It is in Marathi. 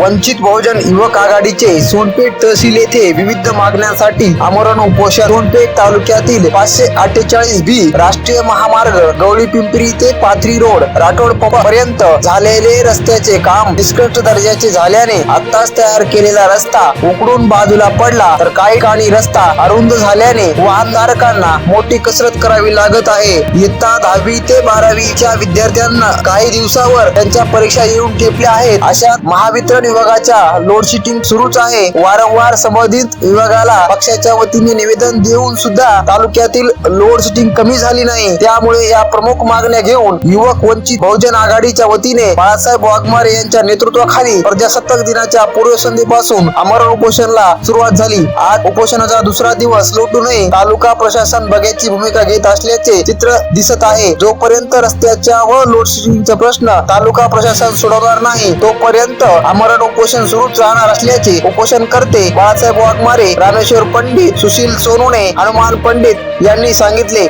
वंचित बहुजन युवक आघाडीचे सोनपेठ तहसील येथे विविध मागण्यांसाठी आमरण उपोषण. सोनपेठ तालुक्यातील पाचशे अठ्ठेचाळीस बी राष्ट्रीय महामार्ग गवळी पिंपरी ते पाथरी रोड राठोड पर्यंत झालेले रस्त्याचे काम निष्कृष्ट दर्जाचे झाल्याने आत्ताच तयार केलेला रस्ता उकडून बाजूला पडला. तर काही काणी रस्ता अरुंद झाल्याने वाहनधारकांना मोठी कसरत करावी लागत आहे. इयत्ता दहावी ते बारावीच्या विद्यार्थ्यांना काही दिवसावर त्यांच्या परीक्षा येऊन ठेपल्या आहेत. अशा महावितरण विभागाच्या लोड शेडिंग सुरूच आहे. वारंवार संबंधित विभागाला पक्षाच्या वतीने निवेदन देऊन सुद्धा तालुक्यातील लोड शेडिंग कमी झाली नाही. त्यामुळे या प्रमुख मागण्या घेऊन युवक वंचित बहुजन आघाडीच्या वतीने बाळासाहेब वाघमारे यांच्या नेतृत्वाखाली प्रजासत्ताक दिनाच्या पूर्वसंध्येपासून अमरण उपोषणला सुरुवात झाली. आज उपोषणाचा दुसरा दिवस लोटूनही तालुका प्रशासन बघ्याची भूमिका घेत असल्याचे चित्र दिसत आहे. जोपर्यंत रस्त्याच्या व लोडशेडिंगचा प्रश्न तालुका प्रशासन सोडवणार नाही तोपर्यंत अमरण उपोषण सुरूच राहणार असल्याचे उपोषण करते बाळासाहेब वाघमारे रामेश्वर पंडित सुशील सोनुने हनुमान पंडित यांनी सांगितले.